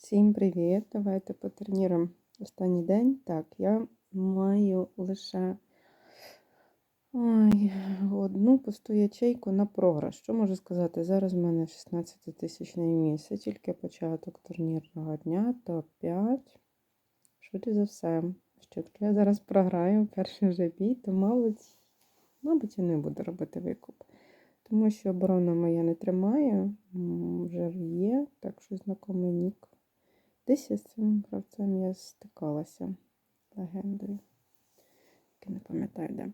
Всім привіт! Давайте потренуємо останній день. Так, я маю лише ой, одну пусту ячейку на програш. Що можу сказати? Зараз в мене 16 тисячний місяць, тільки початок турнірного дня, топ-5. Швидше за все, що якщо я зараз програю перший вже бій, то, мабуть, мабуть, я не буду робити викуп. Тому що оборона моя не тримає, вже є, так що знакомий нік. Десь я з цим гравцем я стикалася легендою. Я не пам'ятаю, де.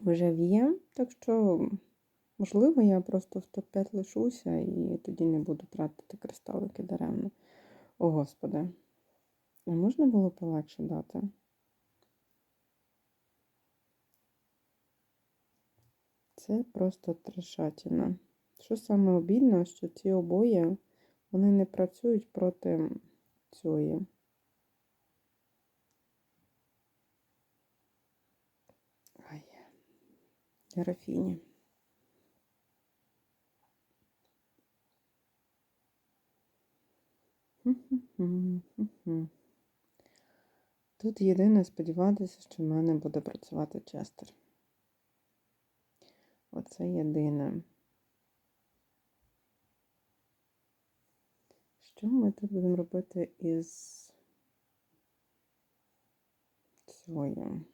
Вже в'є, так що, можливо, я просто в топ-5 лишуся і тоді не буду тратити кристалики даремно. О, Господи. А можна було полегше дати? Це просто трешатіна. Що саме обідно, що ці обоє вони не працюють проти цієї. Ай, графіні. Тут єдине сподіватися, що в мене буде працювати Честер. Оце єдине. Що ми тут будемо робити із цією?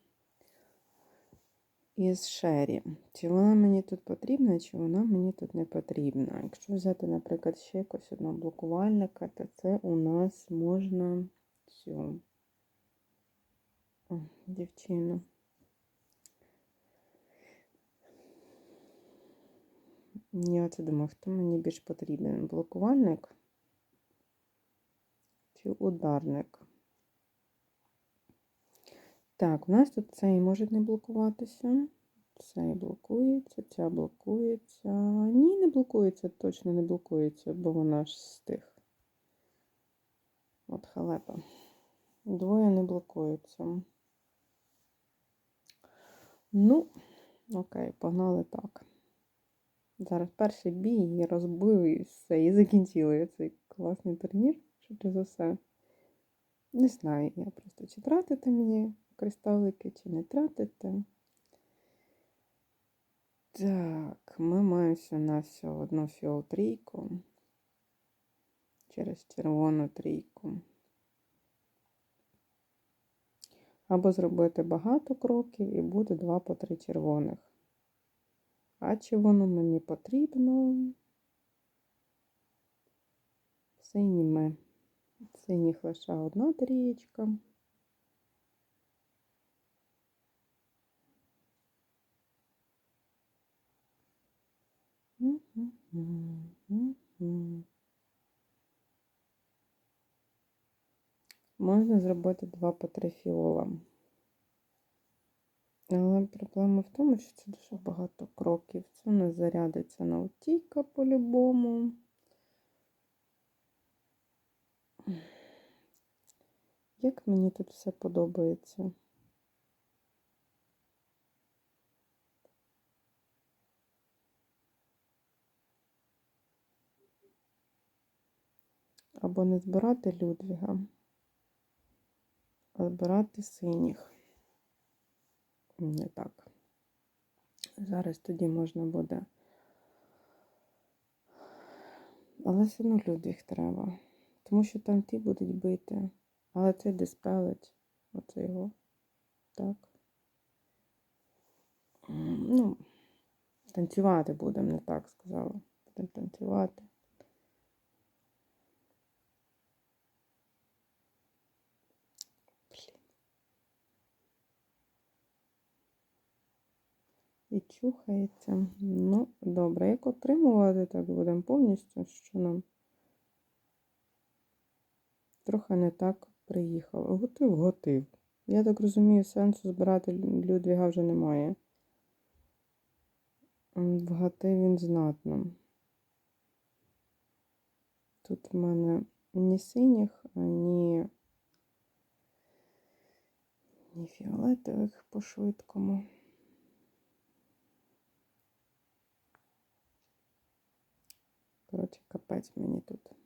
Із Шері. Чи вона мені тут потрібна, чи вона мені тут не потрібна? Якщо взяти, наприклад, ще якось одного блокувальника, то це у нас можна цю О, дівчину. Я оце думаю, хто мені більш потрібен? Блокувальник чи ударник? Так, у нас тут цей може не блокуватися. Цей блокується, ця блокується. Ні, не блокується, точно не блокується, бо вона ж стих. От халепа. Двоє не блокуються. Ну, окей, погнали так. Зараз перший бій і розбив і все, і закінчили цей класний турнір, швидше за все. Не знаю, я просто чи тратити мені кристалики, чи не тратити. Так, ми маємо на все одну фіол трійку через червону трійку. Або зробити багато кроків і буде два по три червоних. А чи воно мені потрібно? Синіми. Синіх лише одна трієчка. Можна зробити два по три фіола. Але проблема в тому, що це дуже багато кроків. Це у нас зарядиться на утійка по-любому. Як мені тут все подобається? Або не збирати Людвіга, а збирати синіх. Не так. Зараз тоді можна буде. Але одно Людвіг треба. Тому що там ті будуть бити. Але це диспелить. Оце його. Так. Ну, танцювати будемо, не так сказала. Будемо танцювати. І чухається. Ну, добре, як отримувати, так будемо повністю, що нам трохи не так приїхало. Готив, готив. Я так розумію, сенсу збирати Людвіга вже немає. Вгатив він знатно. Тут в мене ні синіх, ні, ні фіолетових по швидкому. Коротше, капець мені тут.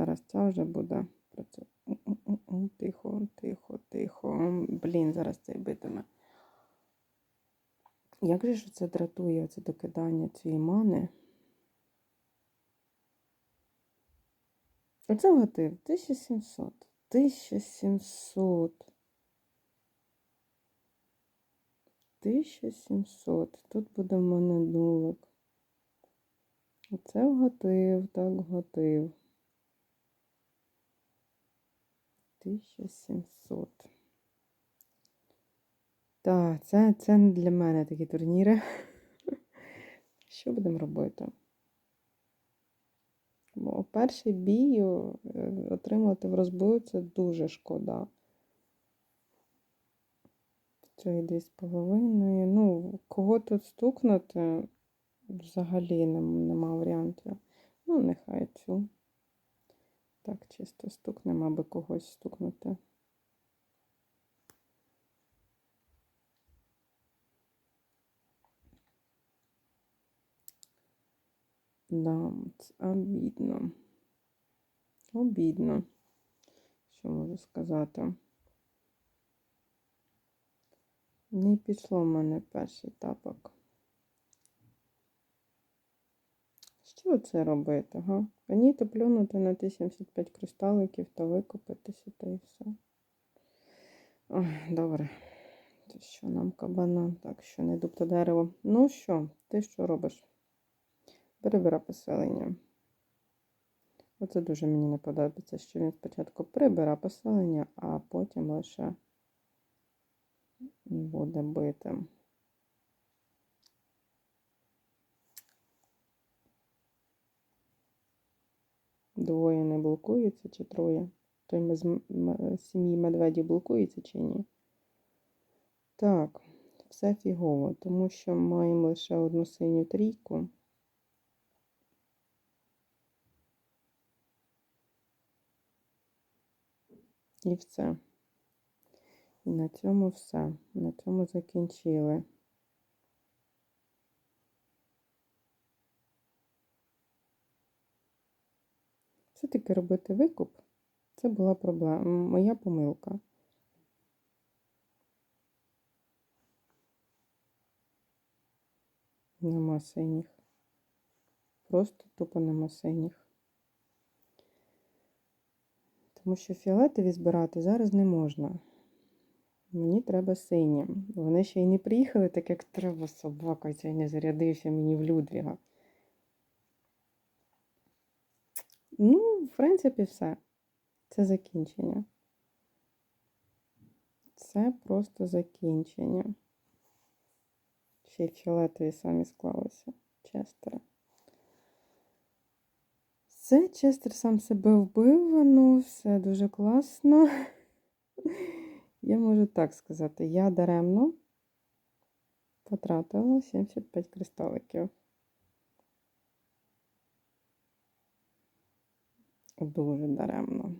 Зараз ця вже буде працювати. Тихо, тихо, тихо. Блін, зараз цей битиме. Як же ж це дратує, це докидання цієї мани? Оце готив. 1700. 1700. 1700. Тут буде в мене нулик. Оце вгатив, так вгатив. 1700. Так, це, це не для мене такі турніри. Що будемо робити? Бо перший бій е, отримати в розбою це дуже шкода. Дві з половиною. Ну, кого тут стукнути взагалі нема варіантів. Ну, нехай цю. Так, чисто стукнемо, аби когось стукнути. Да, це обідно. Обідно. Що можу сказати? Не пішло в мене перший тапок. Що це робити, га? Мені то плюнути на ті 75 кристаликів та викупитися та і все. Ой, добре. Це що нам кабана? Так, що не та дерево. Ну що, ти що робиш? Прибира поселення. Оце дуже мені не подобається, що він спочатку прибира поселення, а потім лише буде бити. Двоє не блокуються чи троє? Той з сім'ї медведів блокується чи ні? Так, все фігово, тому що маємо лише одну синю трійку. І все. І на цьому все. На цьому закінчили. Все-таки робити викуп це була проблема, моя помилка. Нема синіх. Просто тупо нема синіх. Тому що фіолетові збирати зараз не можна. Мені треба сині. Вони ще й не приїхали, так як треба собака, цей не зарядився мені в Людвіга. Ну, в принципі, все. Це закінчення. Це просто закінчення. Ще й фіолетові самі склалися. Честера. Все, Честер сам себе вбив, ну, все дуже класно. Я можу так сказати, я даремно потратила 75 кристаликів. Дуже даремно.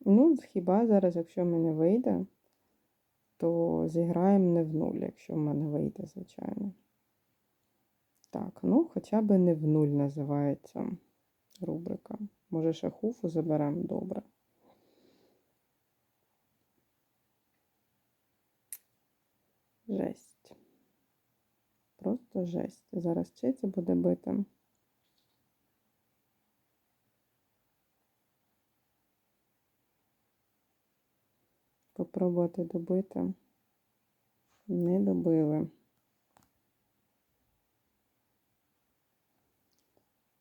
Ну, хіба зараз, якщо мене вийде, то зіграємо не в нуль, якщо в мене вийде, звичайно. Так, ну, хоча б не в нуль називається рубрика. Може, ще хуфу заберемо добре. Жесть. Просто жесть. Зараз чи це буде бити? Попробувати добити. Не добили.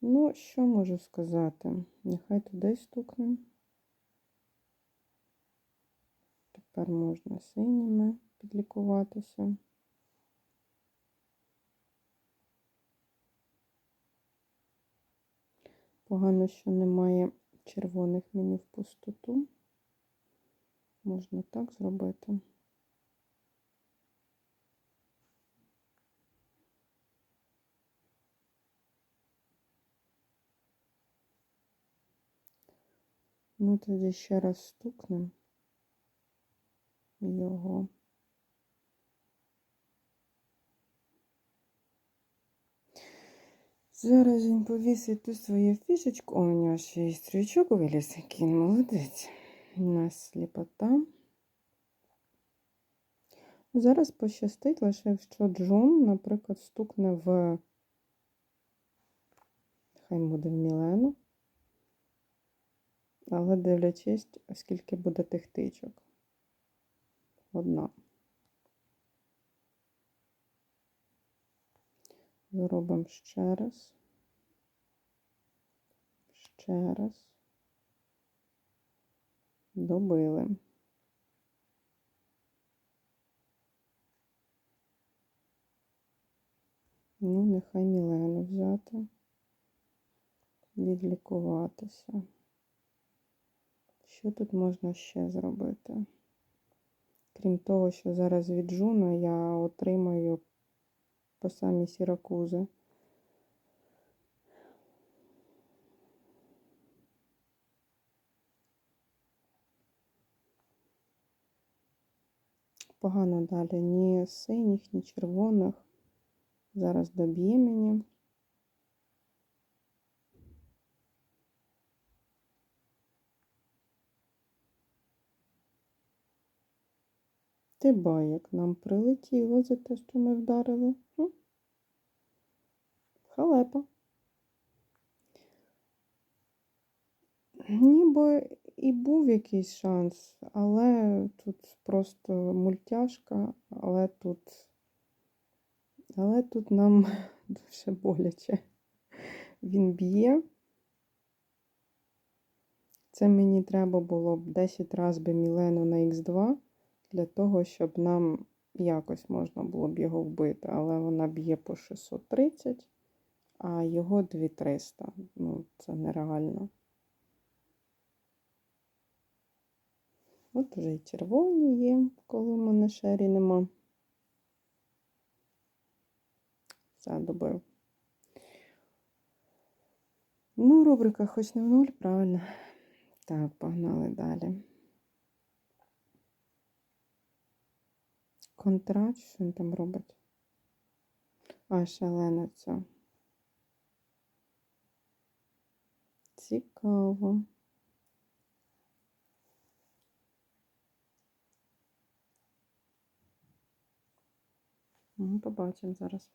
Ну, що можу сказати? Нехай туди стукне. Тепер можна синіми підлікуватися. Погано, що немає червоних мені в пустоту. Можна так зробити. Ну, тоді ще раз стукнемо його. Зараз він повісить ту свою фішечку. О, у нього ще й стрічок виліз, який молодець. У нас сліпота. Зараз пощастить лише, якщо Джон, наприклад, стукне в. Хай буде в Мілену. Але дивлячись, скільки буде тих тичок. Одна. Зробимо ще раз. Ще раз. Добили. Ну, нехай Мілену взяти, відлікуватися. Що тут можна ще зробити? Крім того, що зараз від Джуна я отримаю по самі сіракузи. Погано далі ні синіх, ні червоних. Зараз доб'є мені. Ти як нам прилетіло за те, що ми вдарили. Халепа. Ніби і був якийсь шанс, але тут просто мультяшка, але тут, але тут нам дуже боляче. Він б'є. Це мені треба було б 10 разів би Мілену на Х2 для того, щоб нам якось можна було б його вбити, але вона б'є по 630, а його 2300. Ну, це нереально. От вже і червоні є, коли в мене шері нема. Все, добив. Ну, рубрика хоч не в нуль, правильно. Так, погнали далі. Контракт, що він там робить? А, шалена ця. Цікаво. Ну, побачимо зараз.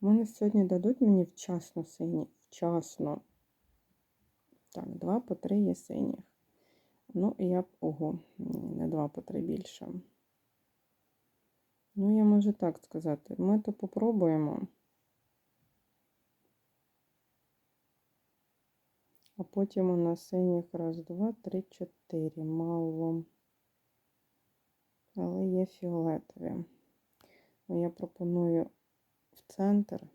Вони сьогодні дадуть мені вчасно сині. Вчасно. Так, два по три є синіх. Ну, і я б, ого, не два по три більше. Ну, я можу так сказати. Ми то попробуємо. А потім у нас синіх раз, два, три, чотири. Мало. Але є фіолетові. Я пропоную в центр.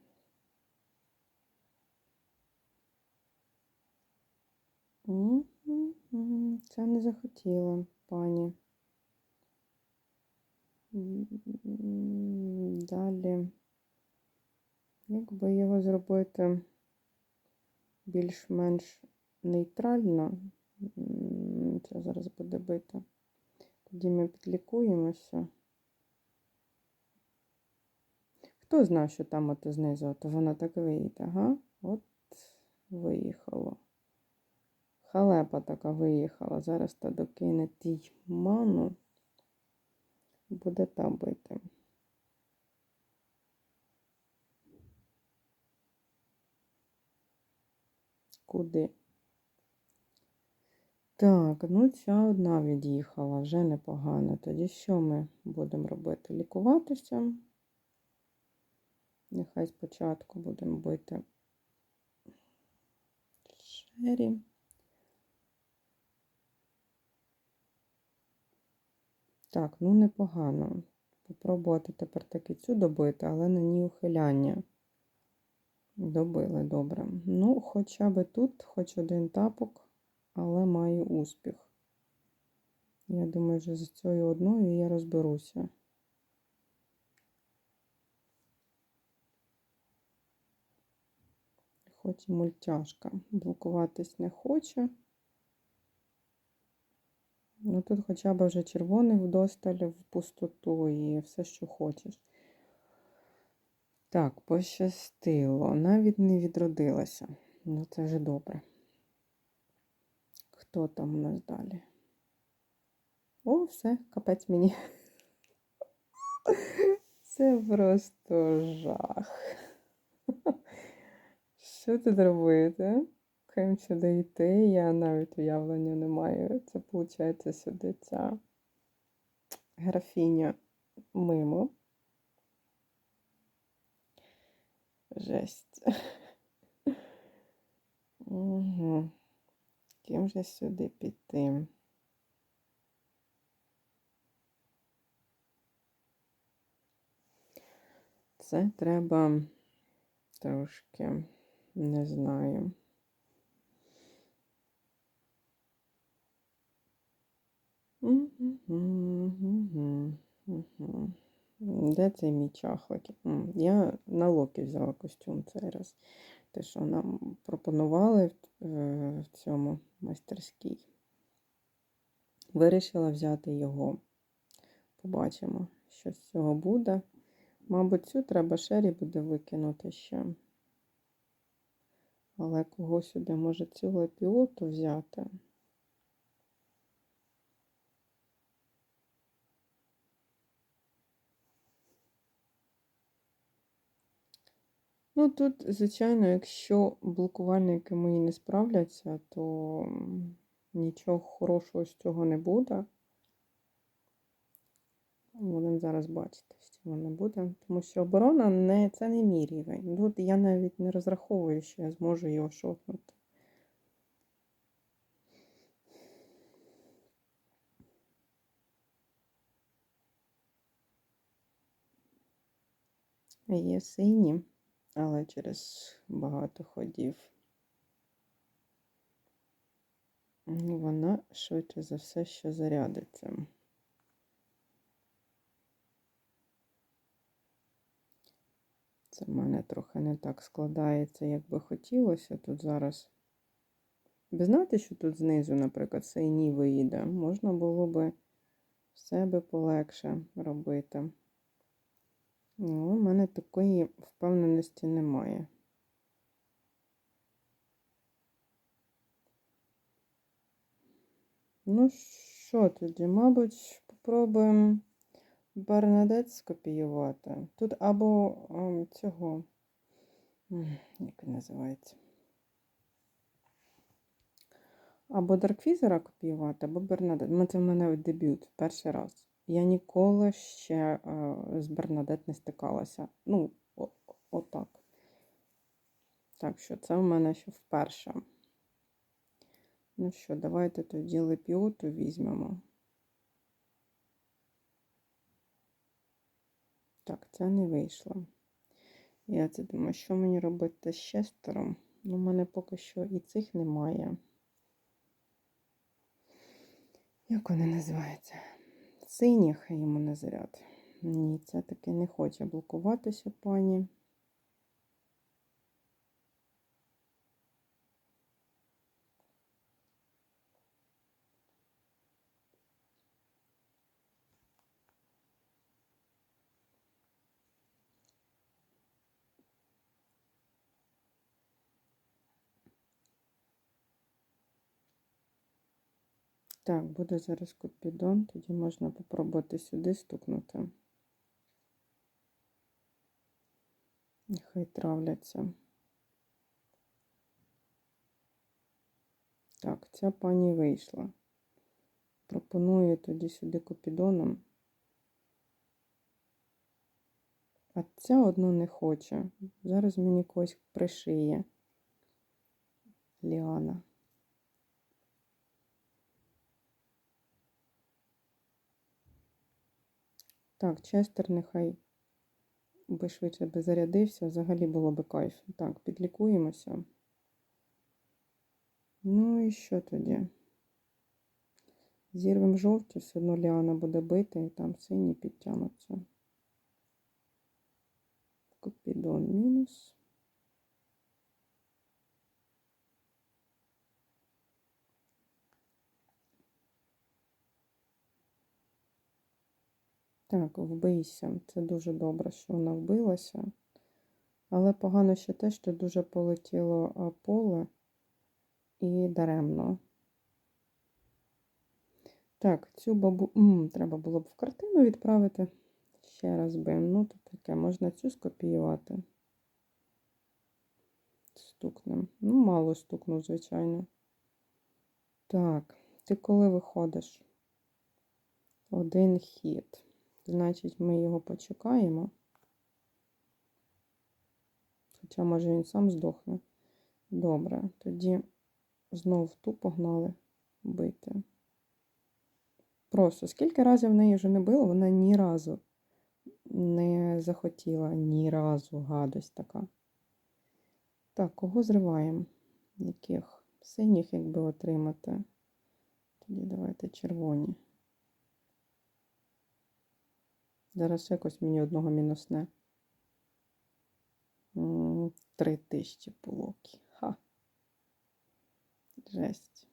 Це не захотіла пані. Далі, як би його зробити більш-менш нейтрально, це зараз буде бити. Тоді ми підлікуємося. Хто знав, що там ото знизу, то воно так виїде, ага? От виїхало. Халепа така виїхала. Зараз та докине тій ману буде там бити. Куди? Так, ну ця одна від'їхала, вже непогано. Тоді що ми будемо робити? Лікуватися. Нехай спочатку будемо бити шері. Так, ну непогано. Попробувати тепер таки цю добити, але на ній ухиляння. Добили добре. Ну, хоча би тут, хоч один тапок, але маю успіх. Я думаю, що з цією одною я розберуся. Хоч і мультяшка. Блокуватись не хоче. Ну тут хоча б вже червоних вдосталь в пустоту і все, що хочеш. Так, пощастило. Навіть не відродилася. Ну, це вже добре. Хто там у нас далі? О, все, капець мені. Це просто жах. Що тут робити? Ким сюди йти? Я навіть уявлення не маю. Це виходить сюди ця графіня мимо. Жесть. Угу. Ким же сюди піти? Це треба трошки, не знаю. Де цей мій чахлик? Я на локі взяла костюм цей раз. Те, що нам пропонували в цьому майстерській. Вирішила взяти його. Побачимо, що з цього буде. Мабуть, цю треба шері буде викинути ще. Але кого сюди може цю лепіоту взяти? Ну, тут, звичайно, якщо блокувальники мої не справляться, то нічого хорошого з цього не буде. Будемо зараз бачити, що воно буде. Тому що оборона не, це не мій рівень. Тут я навіть не розраховую, що я зможу його шотнути. Є сині, але через багато ходів. Вона швидше за все, що зарядиться. Це в мене трохи не так складається, як би хотілося. Тут зараз. Ви знаєте, що тут знизу, наприклад, сейні вийде. Можна було би в себе полегше робити. Ну, у мене такої впевненості немає. Ну, що тоді? Мабуть, попробуємо. Бернадет скопіювати. Тут або ем, цього, як він називається? Або Даркфізера копіювати, або Бернадет. Це в мене дебют перший раз. Я ніколи ще е, з Бернадет не стикалася. Ну, отак. Так що це в мене ще вперше. Ну що, давайте тоді лепіоту візьмемо. Так, це не вийшло. Я це думаю, що мені робити з шестером? Ну, У мене поки що і цих немає. Як вони називаються? Синіх йому на заряд. Ні, це таки не хоче блокуватися, пані. Так, буде зараз купідон, тоді можна попробувати сюди стукнути. Нехай травляться. Так, ця пані вийшла. Пропоную тоді сюди купідоном. А ця одну не хоче. Зараз мені когось пришиє. Ліана. Так, Честер нехай би швидше би зарядився, взагалі було би кайф. Так, підлікуємося. Ну і що тоді? Зірвемо жовті, все одно Ліана буде бити, і там сині підтягнуться. Купідон мінус. Так, вбийся. Це дуже добре, що вона вбилася. Але погано ще те, що дуже полетіло поле і даремно. Так, цю бабу М, треба було б в картину відправити. Ще раз би. Ну, то таке, можна цю скопіювати. Стукнем. Ну, мало стукнув, звичайно. Так, ти коли виходиш? Один хід. Значить, ми його почекаємо. Хоча, може, він сам здохне. Добре, тоді знов ту погнали бити. Просто скільки разів в неї вже не було, вона ні разу не захотіла, ні разу гадость така. Так, кого зриваємо? Яких? Синіх, якби отримати. Тоді давайте червоні. Зараз якось мені одного мінусне. Три тисячі полоки. Ха. Жесть.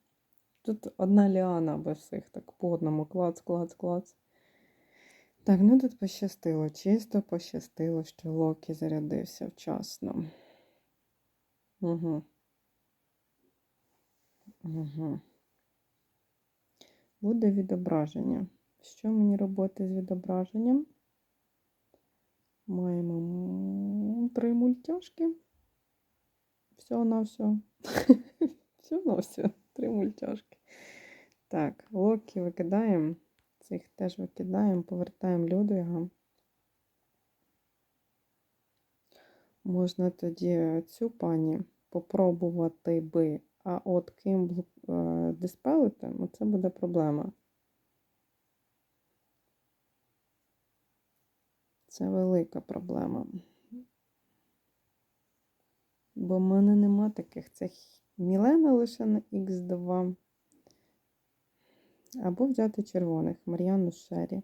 Тут одна ліана без всіх, так по одному. Клац, клац, клац. Так, ну тут пощастило. Чисто пощастило, що Локі зарядився вчасно. Угу. Угу. Буде відображення. Що мені робити з відображенням? Маємо три мультяшки. Все на все. Все на все. Три мультяшки. Так, локі викидаємо. Цих теж викидаємо, повертаємо Людвіга. Можна тоді цю пані попробувати би, а от ким е, диспелити, ну, це буде проблема. Це велика проблема. Бо в мене нема таких. Це Мілена лише на Х2. Або взяти червоних, Мар'яну Шері.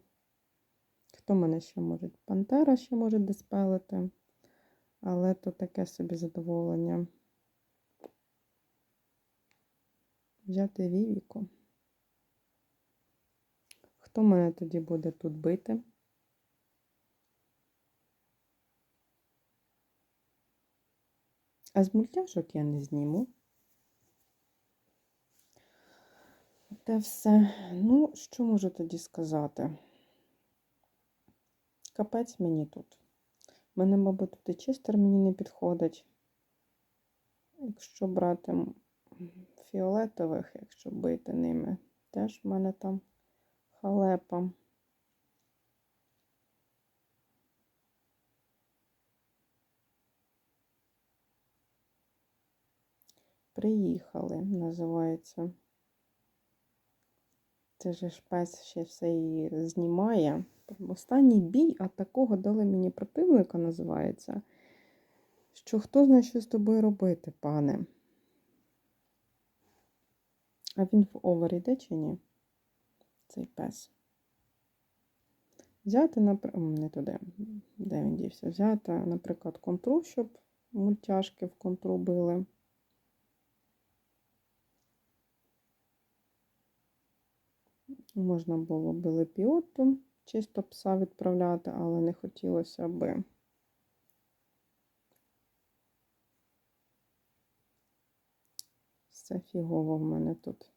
Хто мене ще може? Пантера ще може диспелити. Але то таке собі задоволення. Взяти Вівіку. Хто мене тоді буде тут бити? А з мультяшок я не зніму. Те все. Ну, що можу тоді сказати? Капець мені тут. Мене, мабуть, тут і чистер мені не підходить. Якщо брати фіолетових, якщо бити ними, теж в мене там халепа. Приїхали, називається. Це ж пес ще все її знімає. Останній бій, а такого дали мені противника, називається. Що хто знає, що з тобою робити, пане? А він в овер йде чи ні? Цей пес. Взяти, наприклад, не туди, де він дівся? Взяти, наприклад, контру, щоб мультяшки в контру били. Можна було би лепіоту, чисто пса відправляти, але не хотілося би. Все фігово в мене тут.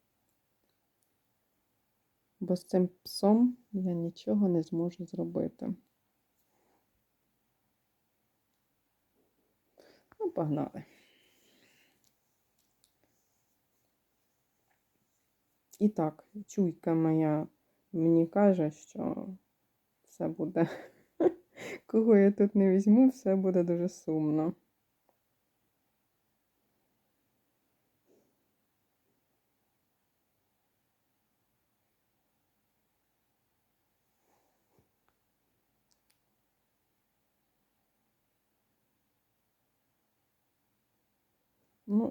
Бо з цим псом я нічого не зможу зробити. Ну, погнали. І так, чуйка моя мені каже, що все буде, кого я тут не візьму, все буде дуже сумно.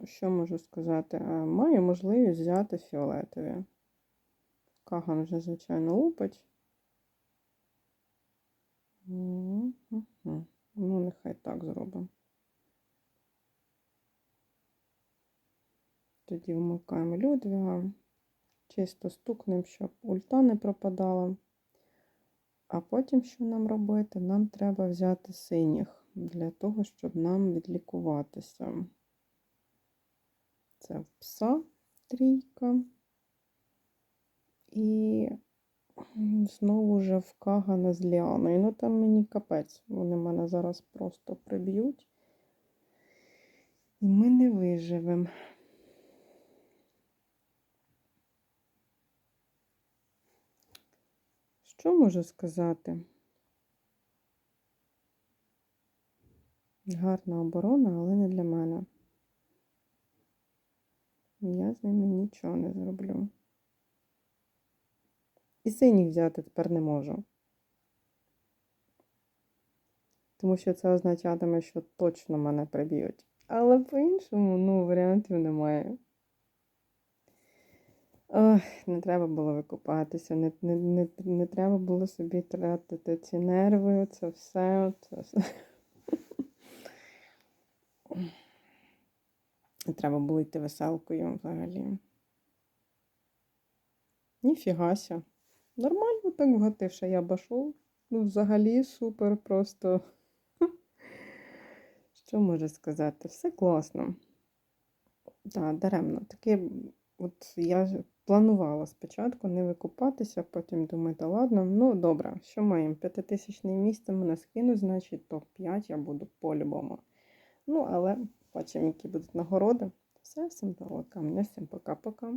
Ну, що можу сказати? Е, Маю можливість взяти фіолетові. Каган вже, звичайно, лупить. Ну, нехай так зробимо. Тоді вмикаємо Людвіга. Чисто стукнемо, щоб ульта не пропадала. А потім що нам робити? Нам треба взяти синіх. для того, щоб нам відлікуватися. Це пса трійка. І знову ж в Кагана з Ліаною. Ну там мені капець. Вони мене зараз просто приб'ють. І ми не виживемо. Що можу сказати? Гарна оборона, але не для мене. Я з ними нічого не зроблю. І синіх взяти тепер не можу. Тому що це означатиме, що точно мене приб'ють. Але по-іншому, ну, варіантів немає. Ох, не треба було викупатися, не, не, не, не треба було собі тратити ці нерви, це все. Це все. Треба було йти веселкою взагалі. Ніфігася. Нормально так вгативши я башу. Ну, взагалі супер просто. Що можу сказати? Все класно. Так, даремно. Таке, от я планувала спочатку не викупатися, потім думаю, та ладно, ну добре, що маємо? П'ятитисячне місце мене скинуть, значить топ-5 я буду по-любому. Ну, але бачимо, які будуть нагороди. Все, всім пока. всім пока-пока.